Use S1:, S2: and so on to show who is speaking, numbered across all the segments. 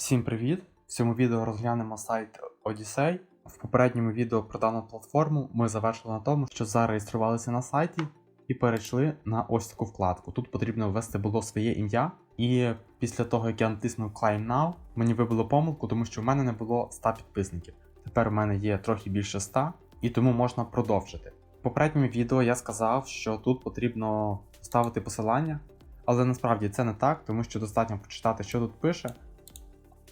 S1: Всім привіт! В цьому відео розглянемо сайт Odyssey. В попередньому відео про дану платформу ми завершили на тому, що зареєструвалися на сайті і перейшли на ось таку вкладку. Тут потрібно ввести було своє ім'я, і після того, як я натиснув Claim Now, мені вибило помилку, тому що в мене не було 100 підписників. Тепер у мене є трохи більше 100, і тому можна продовжити. В попередньому відео я сказав, що тут потрібно ставити посилання, але насправді це не так, тому що достатньо прочитати, що тут пише.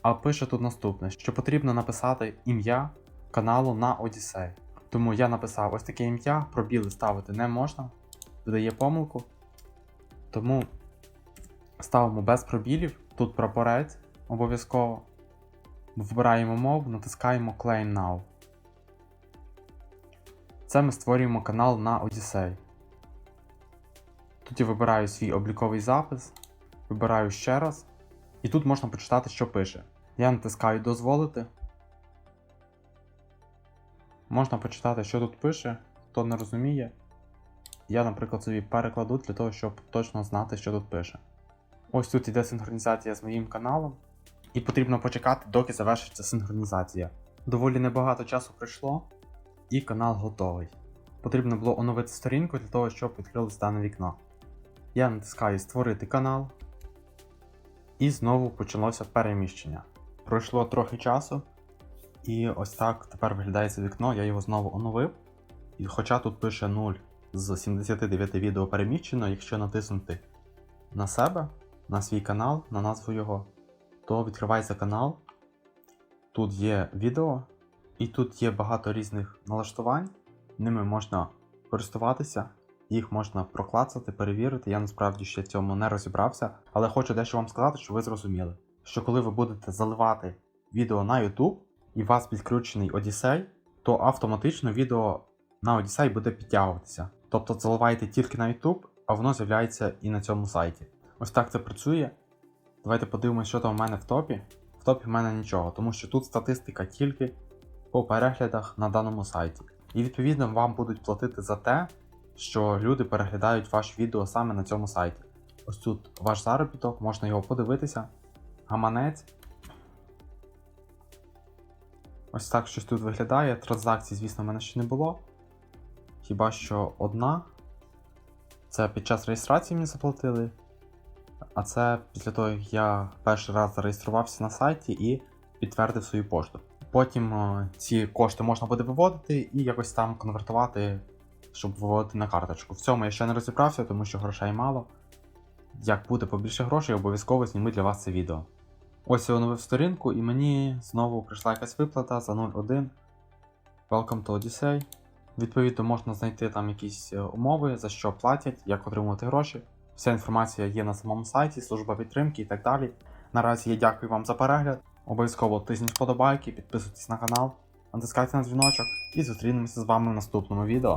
S1: А пише тут наступне, що потрібно написати ім'я каналу на Odyssey. Тому я написав ось таке ім'я, пробіли ставити не можна, додає помилку. Тому ставимо без пробілів, тут прапорець обов'язково. Вибираємо мову, натискаємо Claim Now. Це ми створюємо канал на Odyssey. Тут я вибираю свій обліковий запис, вибираю ще раз. І тут можна почитати, що пише. Я натискаю дозволити. Можна почитати, що тут пише, хто не розуміє. Я, наприклад, собі перекладу для того, щоб точно знати, що тут пише. Ось тут іде синхронізація з моїм каналом. І потрібно почекати, доки завершиться синхронізація. Доволі небагато часу пройшло, і канал готовий. Потрібно було оновити сторінку для того, щоб відкрилось дане вікно. Я натискаю Створити канал. І знову почалося переміщення. Пройшло трохи часу, і ось так тепер виглядає це вікно, я його знову оновив. І хоча тут пише 0 з 79 відео переміщено, якщо натиснути на себе, на свій канал, на назву його, то відкривається канал. Тут є відео, і тут є багато різних налаштувань. Ними можна користуватися, їх можна проклацати, перевірити. Я насправді ще цьому не розібрався, але хочу дещо вам сказати, щоб ви зрозуміли, що коли ви будете заливати відео на YouTube і у вас підключений Odyssey, то автоматично відео на Odyssey буде підтягуватися. Тобто заливаєте тільки на YouTube, а воно з'являється і на цьому сайті. Ось так це працює. Давайте подивимося, що там в мене в топі. В топі в мене нічого, тому що тут статистика тільки по переглядах на даному сайті. І відповідно вам будуть платити за те, що люди переглядають ваше відео саме на цьому сайті. Ось тут ваш заробіток, можна його подивитися. Гаманець. Ось так щось тут виглядає. Транзакцій, звісно, в мене ще не було. Хіба що одна. Це під час реєстрації мені заплатили. А це після того, як я перший раз зареєструвався на сайті і підтвердив свою пошту. Потім е, ці кошти можна буде виводити і якось там конвертувати, щоб виводити на карточку. В цьому я ще не розібрався, тому що грошей мало. Як буде побільше грошей, обов'язково зніму для вас це відео. Ось я оновив сторінку, і мені знову прийшла якась виплата за 0.1. Welcome to Odyssey. Відповідно, можна знайти там якісь е, умови, за що платять, як отримувати гроші. Вся інформація є на самому сайті, служба підтримки і так далі. Наразі я дякую вам за перегляд. Обов'язково тисніть вподобайки, підписуйтесь на канал, натискайте на дзвіночок і зустрінемося з вами в наступному відео.